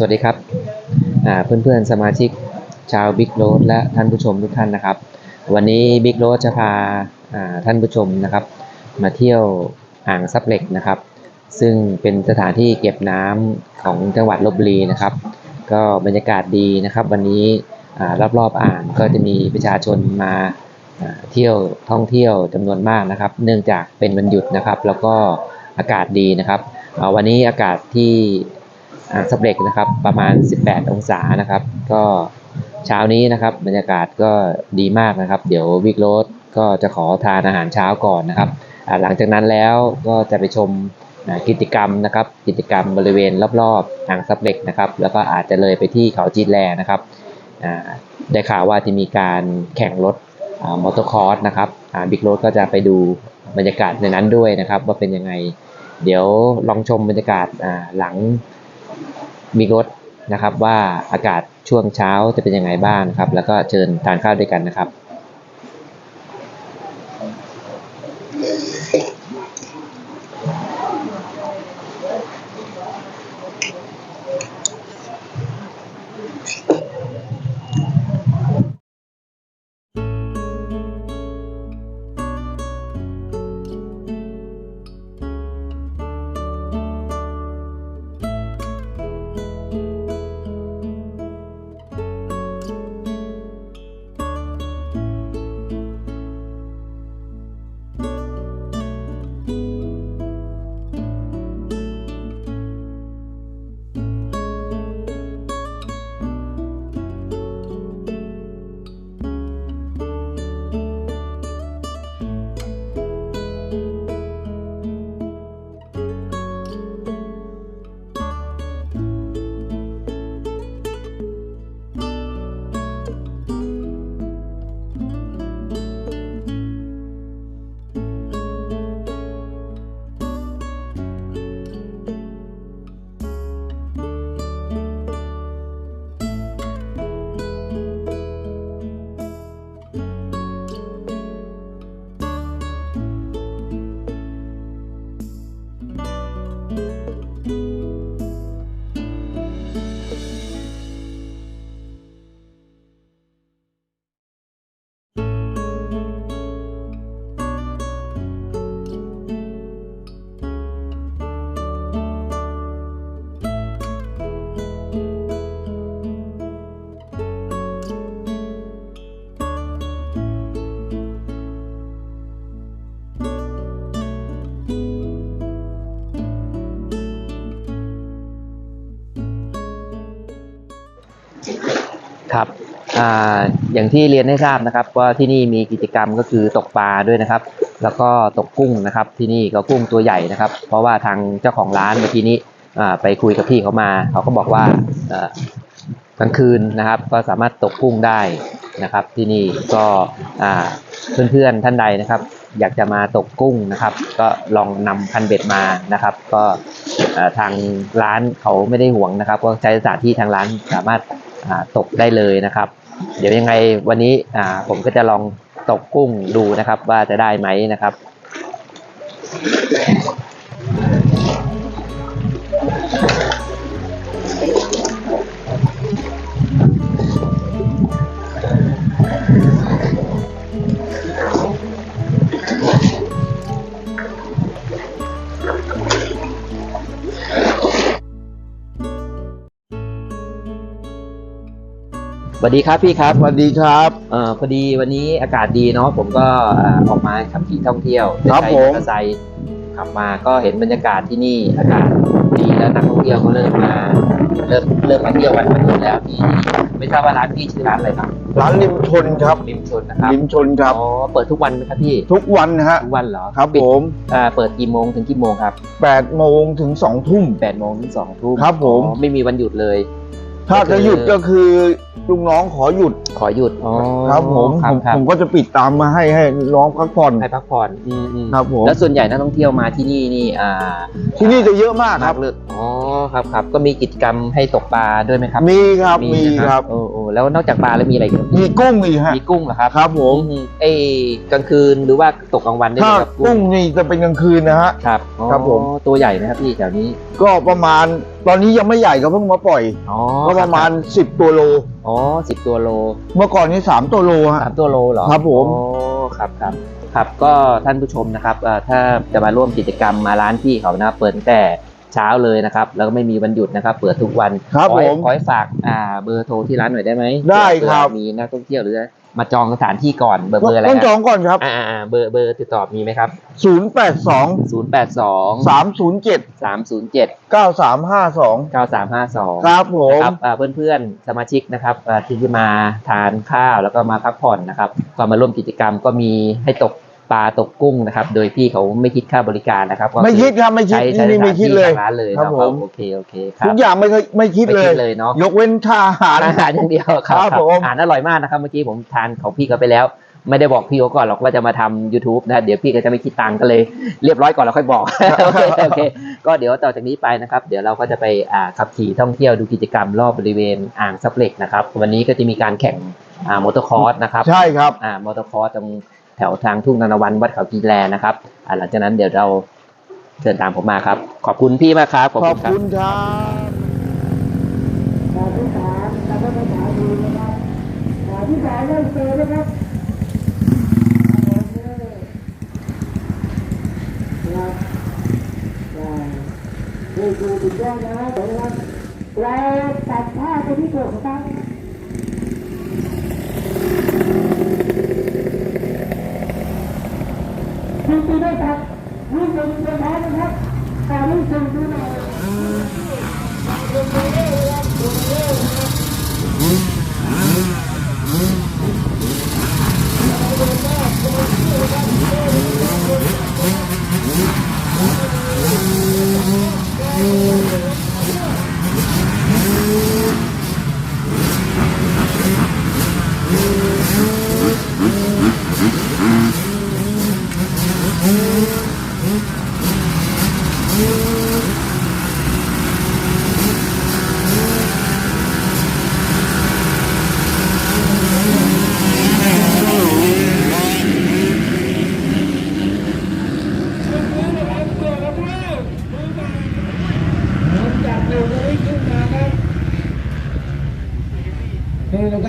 สวัสดีครับอ่าเพื่อนๆสมาชิกชาวบิ๊กโรดและท่านผู้ชมทุกท่านนะครับ วันนี้บิ๊กโรดจะพาท่านผู้ชมนะครับ มาเที่ยวอ่างซับเหล็กนะครับ ซึ่งเป็นสถานที่เก็บน้ำของจังหวัดลบบุรีนะครับ ก็บรรยากาศดีนะครับ วันนี้อ่ารอบๆอ่างก็จะมีประชาชนมาเที่ยวท่องเที่ยวจำนวนมากนะครับ เนื่องจากเป็นวันหยุดนะครับ แล้วก็อากาศดีนะครับวันนี้อากาศที่ อ่างซับเหล็กนะครับประมาณ 18 องศานะครับ ก็เช้านี้นะครับบรรยากาศก็ดีมากนะครับ เดี๋ยววิกโรดก็จะขอทานอาหารเช้าก่อนนะครับ หลังจากนั้นแล้วก็จะไปชมกิจกรรมนะครับ กิจกรรมบริเวณรอบๆอ่างซับเหล็กนะครับ แล้วก็อาจจะเลยไปที่เขาจีนแลนะครับได้ข่าวว่าจะมีการแข่งรถมอเตอร์คอร์สนะครับบิ๊กโรดก็จะไปดูบรรยากาศในนั้นด้วยนะครับ ว่าเป็นยังไง เดี๋ยวลองชมบรรยากาศหลัง มีรถนะครับว่าอากาศช่วงเช้าจะเป็นยังไงบ้างครับ แล้วก็เชิญทานข้าวด้วยกันนะครับ อย่างที่เรียนให้ทราบนะครับ ว่าที่นี่มีกิจกรรมก็คือตกปลาด้วยนะครับ แล้วก็ตกกุ้งนะครับ ที่นี่ก็กุ้งตัวใหญ่นะครับ เพราะว่าทางเจ้าของร้านเมื่อกี้นี้ไปคุยกับพี่เขามา เขาก็บอกว่ากลางคืนนะครับ ก็สามารถตกกุ้งได้นะครับ ที่นี่ก็เพื่อนๆท่านใดนะครับ อยากจะมาตกกุ้งนะครับ ก็ลองนำคันเบ็ดมานะครับ ก็ทางร้านเขาไม่ได้ห่วงนะครับ ก็ใช้สถานที่ทางร้านสามารถตกได้เลยนะครับ เดี๋ยวยังไงวันนี้อ่าผมก็จะลองตกกุ้งดูนะครับ ว่าจะได้ไหมนะครับ สวัสดีครับพี่ครับสวัสดีครับเอ่อพอดีวันนี้อากาศดีเนาะผมก็อ่าออกมาขับขี่ท่องเที่ยวครับใช้ผมมอเตอร์ไซค์ขับมาก็เห็นบรรยากาศที่นี่อากาศดีแล้วนักท่องเที่ยวก็เริ่มมาเริ่มเริ่มมาเที่ยวกันมาถึงแล้วที่ไม่ทราบว่าร้านพี่ชื่อร้านอะไรครับร้านริมชนครับริมชนนะครับริมชนครับ อ๋อเปิดทุกวันไหมครับพี่ทุกวันนะฮะทุกวันเหรอครับปิดผมอ่าเปิดกี่โมงถึงกี่โมงครับ8โมงถึง2ทุ่ม แปดโมงถึงสองทุ่มครับผม อ๋อไม่มีวันหยุดเลยถ้าจะหยุดก็คือ ลูกน้องขอหยุดขอหยุดอ๋อครับผมครัผบมครับผมก็จะปิดตามมาให้ให้น้องพักผ่อน ให้พักผ่อนอืมอืมครับผม แล้วส่วนใหญ่นักท่องเที่ยวมาที่นี่นี่อ่าที่นี่จะเยอะมากคมารักบเลยอ๋อ ครับครับก็มีกิจกรรมให้ตกปลาด้วยไหมครับมีครับมีนะครับโอ้โอ้แล้วนอกจากปลาแล้วมีอะไรอีกครับมีกุ้งอีกฮะมีกุ้งเหรอครับครับผมอืมไอ้กลางคืนหรือว่าตกกลางวันได้ไหถ้ามครับกุ้งนี่จะเป็นกลางคืนนะฮะ ครับอ๋อครับผม ตัวใหญ่ไหมครับพี่แถวนี้ก็ประมาณตอนนี้ยังไม่ใหญ่ก็เพิ่งมาปล่อยอ๋อก็ประมาณ 10 ตัวโล อ๋อสิบตัวโล เมื่อก่อนนี้3ตัวโลฮะ สามตัวโลเหรอครับผมอ๋อครับครับครับก็ท่านผู้ชมนะครับเอ่อถ้าจะมาร่วมกิจกรรมมาร้านพี่เขานะครับเปิดตั้งแต่ เช้าเลยนะครับ แล้วก็ไม่มีวันหยุดนะครับ เปิดทุกวันครับขอให้ผมขอให้ฝากอ่าเบอร์โทรที่ร้านหน่อยได้ไหมได้เผื่อครับมีนักท่องเที่ยวหรือมาจองสถานที่ก่อนเบอร์เบอร์อะไรต้องจคอรับงก่อนครับอ่าอ่าเบอร์เบอร์ติดต่อมีไหมครับ082 ศูนย์แปดสอง307 สามศูนย์เจ็ด9352 เก้าสามห้าสอง ครับผมครับอ่าเพื่อนๆสมาชิกนะครับอ่าที่มาทานข้าวแล้วก็มาพักผ่อนนะครับก็มาร่วมกิจกรรมก็มีให้ตก ปลาตกกุ้งนะครับ โดยพี่เขาไม่คิดค่าบริการนะครับก็ไม่คิดครับไม่คิดใช้นี่ใช้นี่ไม่คิดเลยสถานที่ทางร้านเลยครับเนาะผม โอเคโอเคครัทุบกอย่างไม่เคยไม่คิดไม่เลคิย ดเลยเนาะยกเว้นค่าอาหาร อาหารอย่างเดียวครับครับผมอาหารอร่อยมากนะครับ เมื่อกี้ผมทานของพี่เขาไปแล้ว ไม่ได้บอกพี่เขาก่อนหรอกว่าจะมาทำ YouTube นะ เดี๋ยวพี่ก็จะไม่คิดตังค์ก็เลยเรียบร้อยก่อนแล้วค่อยบอก โอเคโอเค ก็เดี๋ยวต่อจากนี้ไปนะครับ เดี๋ยวเราก็จะไปอ่าขับขี่ท่องเที่ยวดูกิจกรรมรอบบริเวณอ่างซับเหล็กนะครับ วันนี้ก็จะมีการแข่งอ่ามอเตอร์คอร์สนะครับ ใช่ครับ อ่ามอเตอร์คอร์สตรง แถวทางทุ่งนานาวันวัดเขากีแลนะครับหลังจากนั้นเดี๋ยวเราเชิญตามผมมาครับ ขอบคุณพี่มากครับ ขอบคุณครับขาที่สามแล้วก็ภาษาดีนะครับขาที่สามเริ่มเจอนะครับครับนี่คือสุดยอดนะครับผมครับเราตัดผ้าไปที่โกของตั้ง คุณตีด้ครับวิ่งเป็นเป็นท้ายนะครับการวิ่งส่งดูหน่อย นี่นะ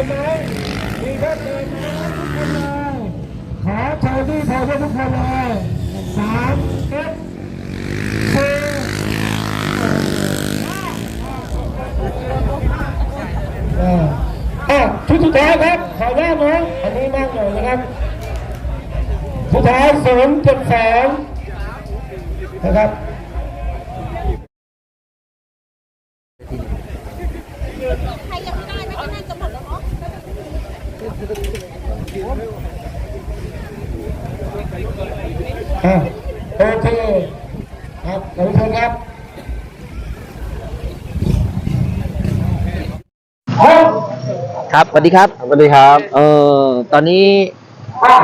นไหมมีชัดเจนไหมทุกคนเลยขอโชว์ที่โชว์ให้ทุกคนเลยสามเอ็ดสี่เอออะชุดสุดท้ายครับ ขอแยกน้องอันนี้มากหน่อยนะครับสุดท้ายศูนย์เจ็ดสองนะครับ ใครยังไม่ได้ไม่ก็น่าจะหมดแล้วเนาะ อะโอเคครับท่านผู้ชมครับครับครับสวัสดีครับ สวัสดีครับ เออตอนนี้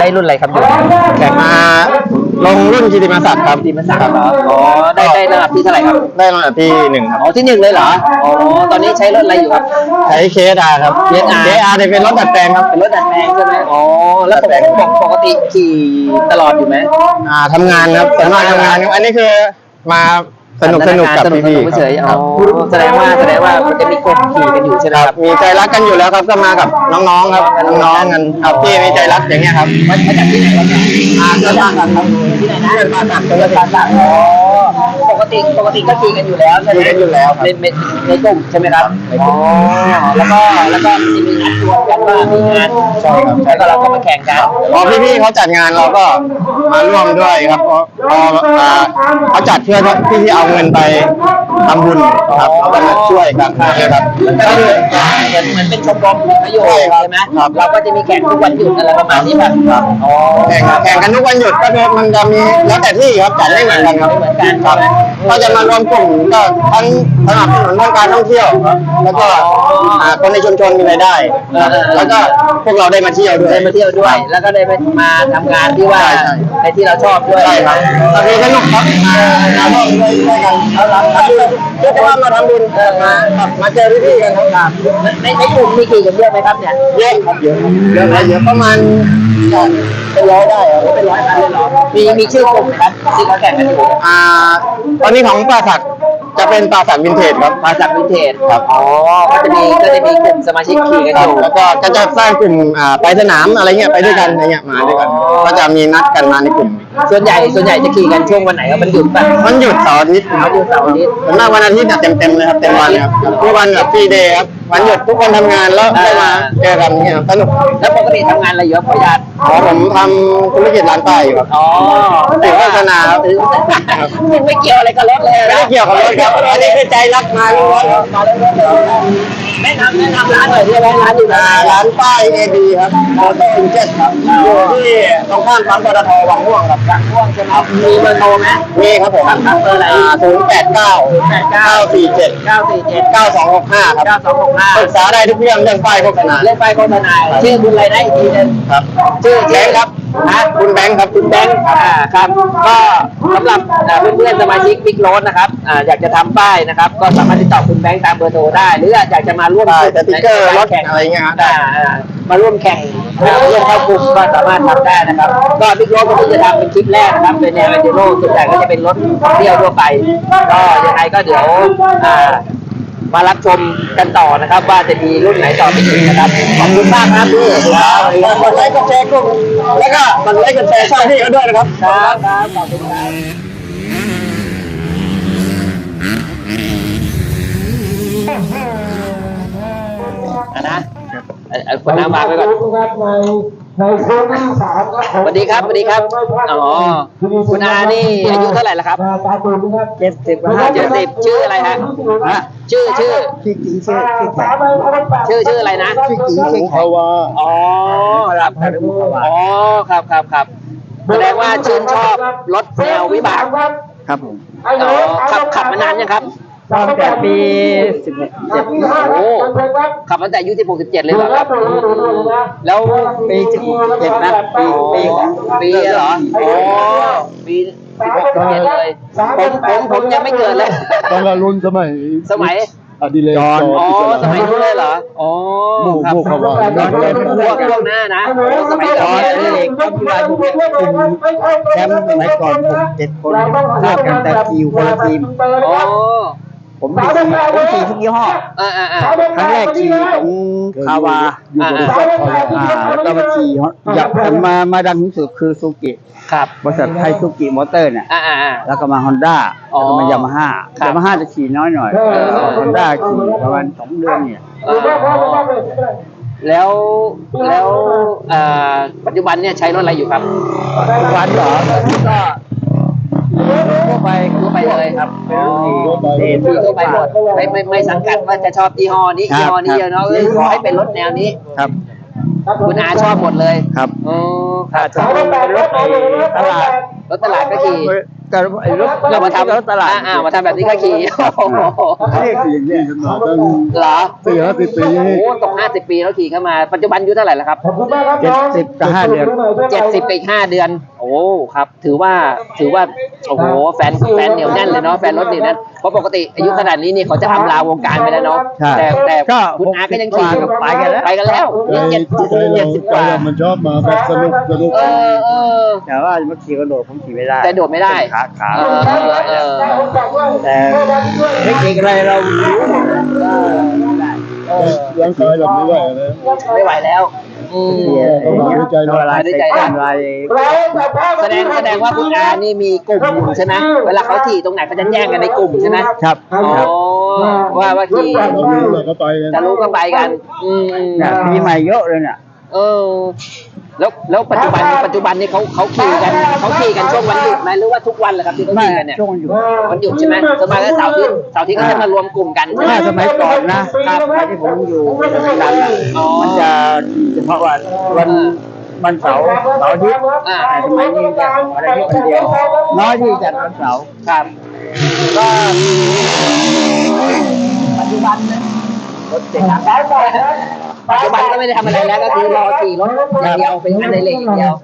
ได้รุ่นอะไรครับอยู่แข่งมาลงรุ่นกิติมาศักดิ์ครับทีมสักดิ์เหรออ๋อได้ได้ระดับที่เท่าไหร่ครับได้ลำดับที่หนึ่งครับอ๋อที่หนึ่งเลยเหรออ๋อตอนนี้ใช้รถอะไรอยู่ครับใช้เคสอาครับ KSR เคสอาเนี่ยเป็นรถดัดแปลงครับเป็นรถดัดแปลงใช่ไหมอ๋อแล้วปกติปกติขี่ตลอดอยู่ไหมอ่าทำงานครับส่วนมากทำงานครับอันนี้คือมา สนุกสนุกกับสนุกสพี่นุกๆเฉยๆคอ๋รัอบแสดงว่าแสดงว่ามันจะมีกลุ่มขี่กันอยู่ใช่ไหมคครัรับบมีใจรักกันอยู่แล้วครับก็มากับน้องๆครับน้องๆกันครับที่มีใจรักอย่างเงี้ยครับมามาจากที่ไหนครับเนี่ยอ่าเพื่อนบ้านกันครับที่ไหนนะเพื่อนบ้านกันเพื่อนบ้านกันอ๋อปกติปกติก็ขี่กันอยู่แล้วใช่ไหมขี่กันอยู่แล้วครับ ในในในกลุ่มใช่ไหมครับอ๋อแล้วก็แล้วก็จะมีนัดชวนกันว่ามีงานใช่ครับแล้วก็เราก็มาแข่งกันพอพี่ๆเขาจัดงานเราก็มาร่วมด้วยครับพอพออ่าเขาจัดเพื่อพี่ๆเอาเงินไปทำบุญครับเราก็มาช่วยกันนะครับมันก็คือเหมือนเหมือนเป็นชมรมประโยชน์ใช่ครับใช่ไหมครับ เราก็จะมีแข่งทุกวันหยุดอะไรประมาณนี้ป่ะอ๋อแข่งแข่งกันทุกวันหยุดก็คือมันจะมีแล้วแต่ที่ครับจัดไม่เหมือนกันครับ ไม่เหมือนกันครับก็จะมารวมกลุ่มก็ทั้งสนับสนุนเรื่องการท่องเที่ยวครับแล้วก็อ่าคนในชุมชนมีรายได้เออเออแล้วก็พวกเราได้มาเที่ยวด้วยได้มาเที่ยวด้วย แล้วก็ได้มาทำงานที่ว่าใช่ใช่ ในที่เราชอบด้วยใช่ครับตอนนี้สนุกครับมามาร่วมด้วยด้วยกันเอาละทำบุญเรียกได้ว่ามาทำบุญเออมาครับมาเจอพี่ๆกันครับ ในในกลุ่มมีกี่กันเยอะไหมครับเนี่ยเยอะครับเยอะเยอะเยอะประมาณเป็นร้อยได้ครับเป็นร้อยคันเลยเหรอมีมีชื่อกลุ่มไหมครับที่เขาแข่งกันอยู่อ่าตอนนี้ของปราสัก จะเป็นปราสักวินเทจครับ มาจากวินเทจครับ อ๋อ ก็จะมีก็จะมีกลุ่มสมาชิกขี่กันคอรับยู่ แล้วก็ก็จะสร้างกลุ่มอ่าไปสนามอะไรเงี้ยไปด้วยกันอะไรเงี้ยมาด้วยกันก็จะมีนัดกันมาในกลุ่มส่วนใหญ่ส่วนใหญ่จะขี่กันช่วงวันไหนครับมันหยุดป่ะมันหยุดเสาร์อาทิตย์ครับหยุดเสาร์อาทิตย์ ส่วนมากวันอาทิตย์เต็มเต็มๆเลยครับเต็มวันครับทุกวันแบบฟรีเดย์ครับวันหยุดทุกคนทำงานแล้วได้มาเจอกันเนี่ยสนุกแล้วปกติทำงานอะไรอยู่ครับขออนุญาตอ๋อผมทำธุรกิจร้านป้ายอยู่ครับอ๋อถือโฆษณาครับถือไม่เกี่ยวอะไรกับรถเลยไม่นะได้เกี่ยวกับรถครับอันนี้คือใจรักมาล้วนๆครับมาเรื่อยๆแนะนำแนะนำร้านหน่อยที่ไหมร้านอยู่ไหนอ่าร้านป้ายเอดีครับมอเตอร์อินเจ็ตครับอยู่ที่ตรงข้ามปั๊มปตทวังม่วงครับจากม่วงใช่ไหมมีเบอร์โทรไหมมีครับผมครับเบอร์อะไรศูนย์แปดเก้าเก้าสี่เจ็ดเก้าสี่เจ็ดเก้าสองหกห้าครับเก้าสองหกห้าปรึกษาได้ทุกเรื่องเรื่องป้ายโฆษณาเล่นไปโฆษณาชื่อคุณอะไรนะอีกทีหนึงครับชื่อแบงค์ครับฮะคุณแบงค์ครับคุณคุณแบแบงงค์ค์อ่าครับก็สำหรับอ่าเพื่อนๆสมาชิกบิ๊กโรสนะครับอ่าอยากจะทำป้ายนะครับ ก็สามารถติดต่อคุณแบงค์ตามเบอร์โทรได้ หรืออยากจะมาร่วมป้ายสติ๊กเกอร์รถแข่งอะไรเงี้ยครับอ่าอ่ามาร่วมแข่งอ่าร่วมเข้ากลุ่มก็สามารถทำได้นะครับ ก็บิ๊กโรสก็เพิ่งจะทำเป็นคลิปแรกนะครับเป็นแนวเอเจโร่ส่วนใหญ่ก็จะเป็นรถท่องเที่ยวทั่วไป ก็ยังไงก็เดี๋ยวอ่ามารับชมกันต่อนะครับ ว่าจะมีรุ่นไหนต่อไปอีกนะครับขอบคุณมากครับพี่ครับกดไลค์กดแชร์กลุ่มแล้วก็กดไลค์กดแชร์ช่องพี่เขาด้วยนะครับ ครับครับขอบคุณครับ อะนะเอาเอาคนน้ำวางไว้ก่อน ครับในในโซนที่สามครับผมสวัสดีครับสวัสดีครับอ๋อคุณอานี่อายุเท่าไหร่แล้วครับ ตามตูนนะครับเจ็ดสิบห้าเจ็ดสิบชื่ออะไรฮะฮะชื่อชื่อ พี่กีชื่อพี่แขกชื่อชื่ออะไรนะพี่กีชื่อแขกอ๋อครับอ๋อครับครับครับแสดงว่าชื่นชอบรถแนววิบากครับผมอ๋อขับขับมานานยังครับ ตั้งแต่ปีสิบเจ็ดโอ้ขับตั้งแต่อายุ16 17เลยเหรอครับแล้วปีสิบเจ็ดนะปีปีกว่าปีเหรออ๋อปี16 17เลยผมผมผมยังไม่เกิดเลยตอนละรุ่นสมัยสมัยอดิเรกอ๋อสมัยนู้นเลยเหรออ๋อหมู่ครับหมู่เขาว่าพวกพวกหน้านะโอ้สมัยก่อนอดิเรกก็ที่ว่าอยู่เนี่ยกลุ่มแชมป์สมัยก่อนผมเจ็ดคนเลือกกันแต่คิวคนละทีมอ๋อ ผผมขี่ผมขี่ทุกยี่ห้ออ่าอ่าอ่าครั้งแรกขี่ของคาวาอยู่บริษัทเขาเลยอ่าแล้วก็มาขี่อยากมามาดังที่สุดคือซูกิครับบริษัทไทยซูกิมอเตอร์เนี่ย อ่าอ่าอ่า แล้วก็มาฮอนด้าอ๋อแล้วก็มายามาฮ่าครับ ยามาฮ่าจะขี่น้อยหน่อยเออ ฮอนด้าขี่ประมาณสองเดือนเนี่ย เออแล้วแล้วเอ่อปัจจุบันเนี่ยใช้รถอะไรอยู่ครับทุกวันเหรอก็ ทั่วไปทั่วไปเลยครับเป็นรถดีทั่วไปเดทที่ทั่วไปหมดไม่ไม่ไม่สังกัดว่าจะชอบยี่ห้อนี้ครับยี่ห้อนี้เยอะเนาะเอ้ยขอให้เป็นรถแนวนี้ครับคุณอาชอบหมดเลยครับอ๋อคถ้ารับจะเป็นรถไอ้ตลาดรถตลาดก็ขี่ก็ไอ้รถเรามาทำรถตลาดอ่อ่ามาทำแบบนี้ก็ขี่โอ้โหเขาเรียกขี่อย่างนี้ขนาดตั้งเหรอสี่ห้าสิบปีโอ้โหตกห้าสิบปีแล้วขี่เข้ามา ปัจจุบันอายุเท่าไหร่แล้วครับขอบคุณมากครับเจ็ดสิบกับห้าเดือนเจ็ดสิบไปอีกห้าเดือนโอ้ครับ ถือว่าถือว่าโอ้โหแฟนแฟนเหนียวแน่นเลยเนาะแฟนรถนี่นะเพราะปกติอายุขนาดนี้นี่เขาจะอำลาวงการไปแล้วเนาะใช่ แต่แต่ก็คุณอาก็ยังขี่60กว่าก็ไปกันแล้วไปกันแล้วใจยังเจ็ดใจเจ็เราดสิบใจกว่าเรามันชอบมาแบบสนุกสนุก เออเออ แต่ว่าเมื่อกี้กระโดดผมขี่ไม่ได้แต่โดดไม่ได้ ขาขาเออเออเออแต่เทคนิคอะไรเรารู้เออร่างกายเราไม่ไหวเลยไม่ไหวแล้วอืม เสียต้องหาวิจัยหน่อยเวลาใช้กันอะไรแสดงแสดงว่าคุณอานี่มีกลุ่มอยู่ใช่ไหมเวลาเขาขี่ตรงไหนเขาจะแย่งกันในกลุ่มใช่ไหมครับอ๋อครับว่าว่าขี่เรารู้เราก็ไปกันจะรู้ก็ไปกันอืมอืมเนี่ยปีใหม่เยอะเลยเนี่ยเออ แล้วแล้วปัจจุบันปัจจุบันนี่เขาเขาขี่กันเขาขี่กันช่วงวันหยุดไหมหรือว่าทุกวันเลยครับที่เขาไม่ขี่กันเนี่ยช่วงอยู่วันหยุดใช่ไหมสวนมัยก็เสาร์อาที่เสาร์อาที่ก็จะมารวมกลุ่มกันใช่ไหมถ้าสมัยก่อนนะครับตอนที่ผมอยู่ในร้านน่ะอ๋อมันจะเฉพาะวันวันวันเสาร์เสาร์อาทิตย์อ่าแต่สมัยนี้จะวันอาทิตย์คนเดียวน้อยที่จัดวันเสาร์ครับก็ปัจจุบันนะรถเจ๋งนะ ปัจจุบันก็ไม่ได้ทำอะไรแล้วก็คือรอขี่รถอย่างเดียวเป็นอันเดเล็กอย่างเดียว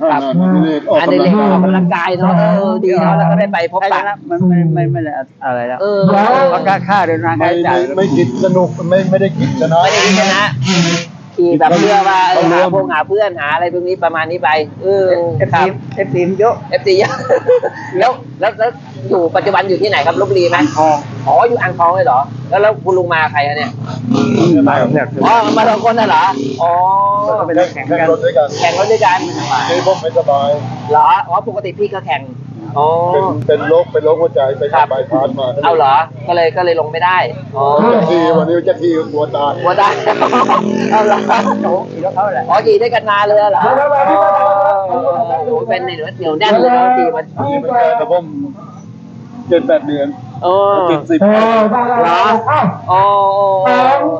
ครับออกอันเดกำเล็ลักงออกกำลังกายเนาะเออดีเนาะแล้วก็ได้ไปพบใช่ปะแล้วมันไม่ไม่ไม่ได้อะไรแล้วเออเพราะค่าค่าเดินทางค่าไม่ใช้จ่ายไม่ไม่คิดสนุกไม่ไม่ได้คิดชนะไม่ได้คิดชนะ ขี่แบบเพื่อว่าเออหาพวกหาเพื่อนหาอะไรพวกนี้ประมาณนี้ไป เออเอฟครัซีบเอฟซีเยอะเอฟซีเยอะแล้วแล้วแล้วอยู่ปัจจุบันอยู่ที่ไหนครับลบบุรีไหมทองอ๋ออยู่อ่างทองเลยเหรอ แล้วแล้วคุณลุงมาใครอะเนี่ยมากับเนี่ยอ๋อมาสองคนน่ะเหรออ๋อก็ไปเล่นแข่งแข่งกันรถด้วยกันแข่งรถด้วยกันนี่ผมไม่สบายเหรออ๋อปกติพี่ก็แข่ง อ๋อ เป็นเป็นโรคเป็นโรคหัวใจไปครับทำบายพาสมาเอาเหรอ ก็เลยก็เลยลงไม่ได้อ๋อจะขี่วันนี้จะขี่ตัวตายว่าได้ เอาเหรอโอ้ขี่รถเขาแหละอ๋อขี่ด้วยกันมาเลยเหรออ๋อโอ้โหเป็นในเหนือเหนียวแน่นเลยนะขี่มันอันนี้เป็นแค่แต่ผมเจ็ดแปดเดือนเออเจ็ดสิบเหรออ๋อ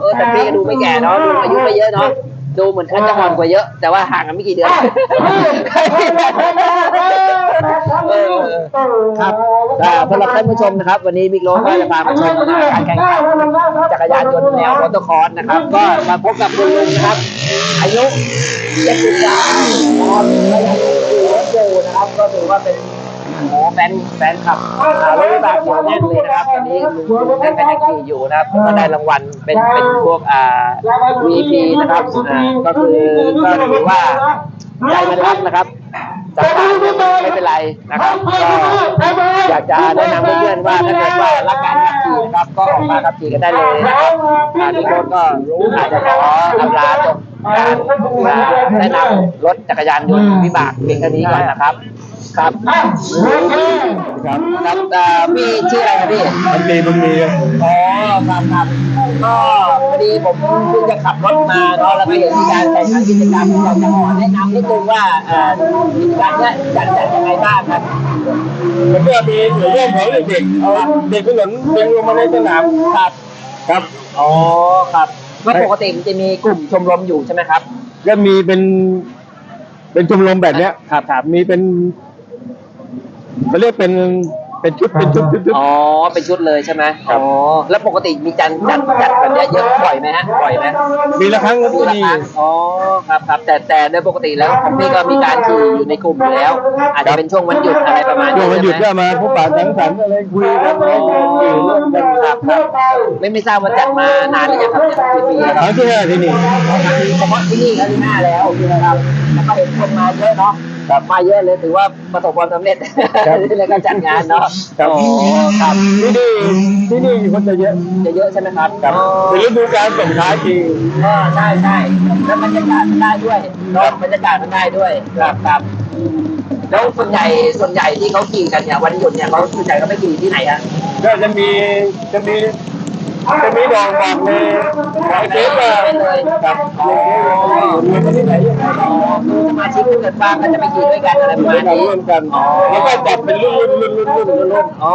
เออแต่พี่ก็ดูไม่แก่เนาะดูอายุไม่เยอะเนาะ ดูเหมือนท่านจะอ่อนกว่าเยอะ แต่ว่าห่างกันไม่กี่เดือน เออ ครับอ่าสำหรับท่านผู้ชมนะครับ วันนี้บิ๊กโรสก็จะพามาชมการแข่งขันจักรยานยนต์แนวมอเตอร์คอร์สนะครับ ก็มาพบกับคุณลุงนะครับ อายุ73นะครับก็ยังขี่รถอยู่นะครับก็ถือว่าเป็น โอ้โหแฟนแฟนคลับอารถวิบากเหนียวแน่นเลยนะครับตอนนี้ลุงลุงท่านก็ยังขี่อยู่นะครับก็ได้รางวัลเป็นเป็นพวกอ่า VP นะครับอ่าก็คือก็ถือว่าใจมันรักนะครับจัดการไม่เป็นไรนะครับก็อยากจะแนะนำเพื่อนๆว่าถ้าเกิดว่ารักการขับขี่นะครับ ก็ออกมาขับขี่กันได้เลยนะครับอ่าทุกคนก็รู้อาจจะขออำลาจบ การอ่าแนะนำรถจักรยานยนต์วิบากเพียงเท่านี้ก่อนนะครับ ครับครับครับอ่าพี่ชื่ออะไรครับพี่มันมีมันมีอ๋อครับครับก็พอดีผมเพิ่งจะขับรถมาเนาะแล้วก็เห็นมีการแข่งขันกิจกรรมอยากจะขอแนะนำนิดนึงว่าเอ่อกิจกรรมเนี้ยจัดจัดยังไงบ้างครับมันก็มีส่วนร่วมของเด็กๆเอาเด็กถนนเด็กลงมาในสนามครับครับอ๋อครับ ก็ปกติมันจะมีกลุ่มชมรมอยู่ใช่ไหมครับ ก็มีเป็นเป็นชมรมแบบเนี้ยครับครับมีเป็นเขาเรียกเป็น เป็นชุดเป็นชุดชุดชุด อ๋อ เป็นชุดเลยใช่ไหมครับ อ๋อ แล้วปกติมีจัดจัดจัดแบบเนี้ยเยอะบ่อยไหมฮะบ่อยไหมมีละครั้งก็มีรามีคาอ๋อ ครับครับ แต่แต่โดยปกติแล้วของพี่ก็มีการขี่อยู่ในกลุ่มอยู่แล้ว อาจจะเป็นช่วงวันหยุดอะไรประมาณช่นี้วงวันหยุดก็ใช่ไหมมาพบปะสังสรรค์อะไรคุยกันอะไรขี่ร่วมกันครับครับไม่ไม่ทราบว่าจัดมานานหรือยังครับเนี่ยกี่ปีแล้วคครั้รังบที่ห้าที่นี่ เฉพาะที่นี่ก็ที่หน้าแล้วนะครับแล้วก็เห็นคนมาเยอะเนาะ กลับมาเยอะเลยถือว่าประสบความสำเร็จครับในการจัดงานเนาะครับอ๋อครับที่นี่ที่นี่คนจะเยอะจะเยอะใช่ไหมครับครับอ๋อเป็นฤดูการส่งท้ายปีเออใช่ใช่แล้วบรรยากาศมันได้ด้วยเนาะบรรยากาศมันได้ด้วยครับครับแล้วส่วนใหญ่ส่วนใหญ่ที่เขาขี่กันเนี่ยวันหยุดเนี่ยเขาส่วนใหญ่เขาไปขี่ที่ไหนฮะก็จะมีจะมี จะมีดองบอกเลยหลายเทปว่าไปเลยครับอ๋อมีที่ไหนสมาชิกเกิดบางก็จะไปขี่ด้วยกันอะไรประมาณนี้ร่วมกันแล้วก็จัดเป็นรุ่นรุ่นรุ่นรุ่นรุ่นรุ่นอ๋อ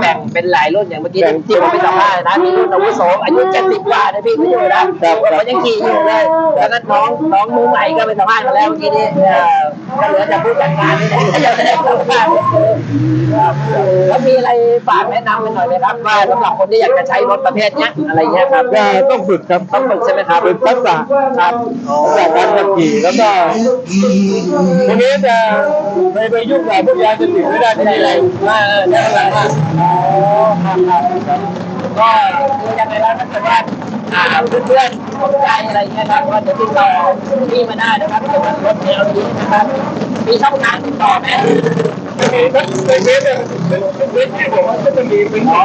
แบ่งเป็นหลายรุ่นอย่างเมื่อกี้ที่ผมไปสัมภาษณ์นะมีรุ่นอาวุโสอายุ70กว่านะพี่เขาอยู่นะเขายังขี่อยู่เลยแล้วก็น้องน้องมือใหม่ก็ไปสัมภาษณ์มาแล้วเมื่อกี้นี้เออก็เหลือแต่ผู้จัดการนี่แหละที่จะได้สัมภาษณ์แล้วมีอะไรฝากแนะนำกันหน่อยไหมครับว่าสำหรับคนที่อยากจะใช้รถประเภทเนี้ยอะไรเงี้ยครับก็ต้องฝึกครับต้องฝึกใช่ไหมครับฝึกทักษะครับทักษะการขับขี่แล้วก็ทีนี้จะไปไปยุ่งกับพวกยาเสพติดไม่ได้ที่นี่เลยว่าเออได้อะไรบ้างอ๋อครับครับครับก็คือยังไงแล้วถ้าเกิดว่าอ่าเพื่อนๆสนใจอะไรเงี้ยครับก็จะติดต่อที่มาได้นะครับเกี่ยวกับรถแนวนี้นะครับมีช่องทางติดต่อไหมจะ มีทั้งในเฟซเนี่ยเป็นเฟซที่บอกว่าก็จะมีเป็นอ๋อ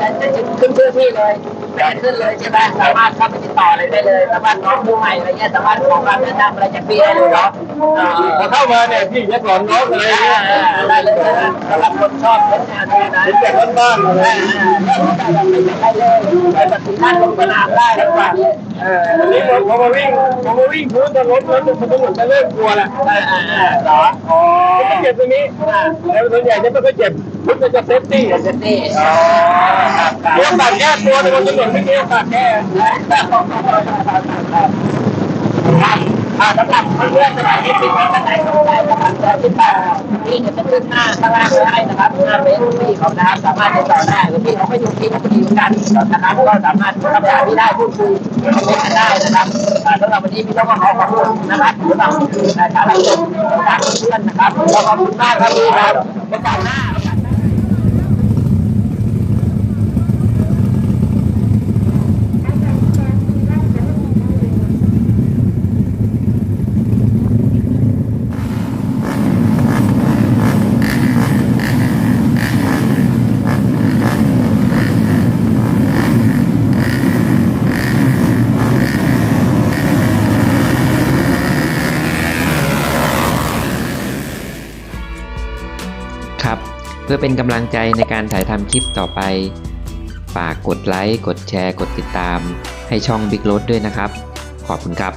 จะจะขึ้นเพื่อพี่เลยแม่ขึ้นเลยใช่ไหมสามารถเข้าไปติดต่ออะไรได้เลย สามารถน้องดูใหม่อะไรเงี้ยสามารถขอความแนะนำอะไรจากพี่ได้เลยเนาะอ่าพอเข้ามาเนี่ยพี่จะสอนน้องอะไรเงี้ยได้เลยสำหรับคนชอบรถแนวนี้นะเห็นจากบ้านๆอะไรไปเลย มันลงสนามได้แล้วกว่านี้เอออันนี้พอพอมาวิ่งผมมาวิ่งพื้นจะรถรถมันก็เหมือนจะเริ่มกลัวละอ่าอ่าอ่าเหรออ๋อไม่เจ็บตรงนี้แล้วส่วนใหญ่จะไม่ค่อยเจ็บพุทธจะเซฟตี้เซฟตี้อ๋อครับครับเดี๋ยวปากแก้ตัวในบนถนนไม่เกี่ยวปากแก้ อ่าสำหรับเพื่อนๆสมาชิกที่ท่านไหนสนใจนะครับจะติดต่อที่จะขึ้นหน้าข้างล่างไว้นะครับหน้าเฟซบุ๊กพี่เขานะครับสามารถติดต่อได้หรือพี่เขาก็อยู่ที่พัทยากันนะครับก็สามารถทำงานที่ได้พูดคุยกันได้นะครับสำหรับวันนี้พี่ต้องขอขอบคุณนะครับสำหรับการรับชมการเพื่อนนะครับขอบคุณมากครับพี่ครับโอกาสหน้า ครับ เป็นกำลังใจในการถ่ายทำคลิปต่อไป ฝากกดไลค์ กดแชร์ กดติดตาม ให้ช่อง Big r o a d ด้วยนะครับ ขอบคุณครับ